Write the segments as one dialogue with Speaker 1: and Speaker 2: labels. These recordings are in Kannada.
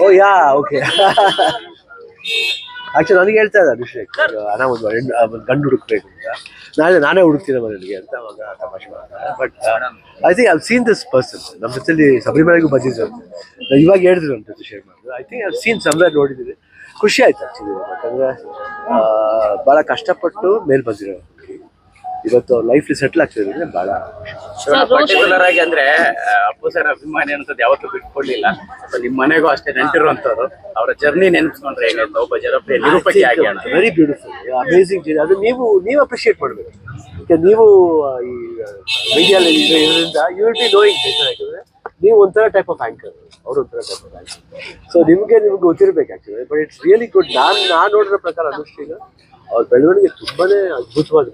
Speaker 1: ಓ ಯಾ ಓಕೆ ಆಕ್ಚುಲಿ ನನಗೆ ಹೇಳ್ತಾ ಇದ್ದ ಅಭಿಷೇಕ್. ಒಂದು ಒಂದು ಗಂಡು ಹುಡುಕ್ಬೇಕು ಅಂತ. ನಾಳೆ ನಾನೇ ಹುಡುಕ್ತೀನಿ ಮನೆಗೆ ಅಂತ ಅವಾಗ ತಮಾಷೆ ಮಾಡ್ತಾರೆ but I think I seen this person ನಮ್ಮ ಜೊತೆಲಿ ಶಬರಿಮಲೆಗೂ ಬಂದಿದ್ದು ನಾವು ಇವಾಗ ಹೇಳಿದ್ರು ಅಂತ ಜೊತೆ ಶೇರ್ ಮಾಡಿದ್ರು I think I seen somewhere ನೋಡಿದ್ದೀನಿ. ಖುಷಿ ಆಯ್ತು ಆಕ್ಚುಲಿ ಯಾಕಂದ್ರೆ ಭಾಳ ಕಷ್ಟಪಟ್ಟು ಮೇಲ್ ಬಂದಿರೋ ಇವತ್ತು ಲೈಫ್ ಸೆಟ್ಲ್ ಆಗ್ತಿದ್ರೆ ಬಹಳ
Speaker 2: ಪರ್ಟಿಕ್ಯುಲರ್ ಆಗಿ ಅಂದ್ರೆ ಅಪ್ಪು ಸರ್ ಅಭಿಮಾನಿ ಅನ್ನೋದು ಯಾವತ್ತೂ ಬಿಟ್ಕೊಡ್ಲಿಲ್ಲ. ನಿಮ್ ಮನೆಗೂ ಅಷ್ಟೇ ನೆಂಟಿರುವಂತವ್ರು ಅವರ ಜರ್ನಿ ನೆನ್ಸ್ಕೊಂಡ್ರೆ ಹೇಗಾಯ್ತು ಒಬ್ಬ ಜನಪ್ರಿಯ ನಿರೂಪಕಿ ಆಗಿ
Speaker 1: ವೆರಿ ಬ್ಯೂಟಿಫುಲ್ ಅಮೇಸಿಂಗ್ ಜರ್ನಿ ಅದು ನೀವು ನೀವು ಅಪ್ರಿಶಿಯೇಟ್ ಮಾಡಬೇಕು. ಯಾಕೆ ನೀವು ಈ ಮೀಡಿಯಲ್ಲಿ ಇದರಿಂದ ಯು ವಿಲ್ ಬಿ ನೋಯಿಂಗ್ ಯಾಕಂದ್ರೆ ನೀವು ಒಂಥರ ಟೈಪ್ ಆಫ್ ಆಂಕರ್ ಅವ್ರು ಒಂಥರ ಟೈಪ್ ಆಫ್ ಆಂಕರ್ ಸೊ ನಿಮಗೆ ನಿಮ್ಗೆ ಗೊತ್ತಿರ್ಬೇಕು actually but it's really good ನಾನು ನಾನು ನೋಡಿರೋ ಪ್ರಕಾರ ಅನುಷ್ಠಿಗ ಅವ್ರ ಬೆಳವಣಿಗೆ ತುಂಬಾನೇ
Speaker 3: ಅದ್ಭುತವಾಗಿ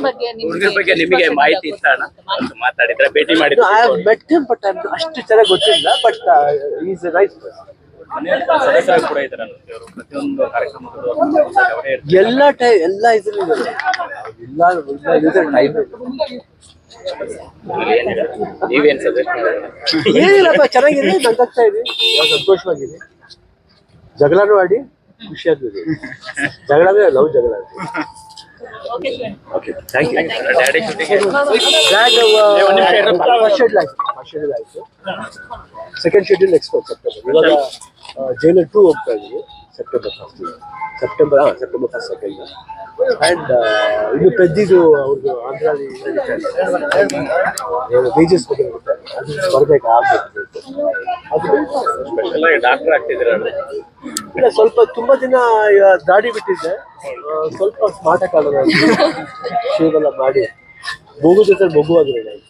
Speaker 3: ಬಗ್ಗೆ ನಿಮ್ಗೆ
Speaker 2: ನಿಮಗೆ ಮಾಹಿತಿ ಇತ್ತ ಅಣ್ಣ? ಅಂತ ಮಾತಾಡಿದ್ರೆ ಭೇಟಿ
Speaker 1: ಐ
Speaker 2: ಮಾಡಿದ್ರೆ.
Speaker 1: ಬಟ್ ಅಷ್ಟು ಚೆನ್ನಾಗಿ ಗೊತ್ತಿಲ್ಲ ಬಟ್ ಈಸ್
Speaker 2: ಅವರೇ
Speaker 1: ಎಲ್ಲ ಟೈ ಎಲ್ಲ ಇದ್ರಲ್ಲಿ ಇಲ್ಲ ಇಲ್ಲ ಟೈಮ್?
Speaker 2: ನೀವೇನ್ ಸಜೆಸ್ಟ್
Speaker 1: ಏನಿಲ್ಲಪ್ಪ ಚೆನ್ನಾಗಿದೆ ನಗಾಗ್ತಾ ಇದೆ. ಸಂತೋಷವಾಗಿದೆ. ಜಗಳನೂ ಆಡಿ ಖುಷಿ ಆಗ್ತದೆ. ಜಗಳ ಅಂದ್ರೆ ಲವ್ ಜಗಳ
Speaker 3: okay
Speaker 1: thank you
Speaker 2: daddy
Speaker 1: schedule ಆಯ್ತು ಫಸ್ಟ್ ಶೆಡ್ಯೂಲ್ ಆಯ್ತು. ಸೆಕೆಂಡ್ ಶೆಡ್ಯೂಲ್ ಎಕ್ಸ್ಪೋರ್ಟ್ ಇವಾಗ ಜೈಲರ್ ಟೂ ಹೋಗ್ತಾ ಇದ್ದೀವಿ. ಸೆಪ್ಟೆಂಬರ್ ಫಸ್ಟ್ ಸೆಪ್ಟೆಂಬರ್ ಹಾಂ ಸೆಪ್ಟೆಂಬರ್ ಫಸ್ಟ್ ಸೆಕೆಂಡ್ ಆ್ಯಂಡ್ ಇದು ಪೆದ್ದಿದು ಅವ್ರದ್ದು ಆಂಧ್ರ ವೇಜಸ್ ಬಗ್ಗೆ. ಅದು ಬರಬೇಕು? ಆಗ್ಬೇಕು
Speaker 2: ಡಾಕ್ಟರ್ ಆಗ್ತಿದ್ದೀರ
Speaker 1: ಇಲ್ಲ, ಸ್ವಲ್ಪ ತುಂಬಾ ದಿನ ದಾಡಿ ಬಿಟ್ಟಿದ್ದೆ. ಸ್ವಲ್ಪ ಸ್ಮಾರ್ಟ್ ಆಗೋಣ ಶೇವ್ ಎಲ್ಲ ಮಾಡಿ. ಮಗು ಜೊತೆ ಮಗುವಾಗಿರೋಣ ಅಂತ.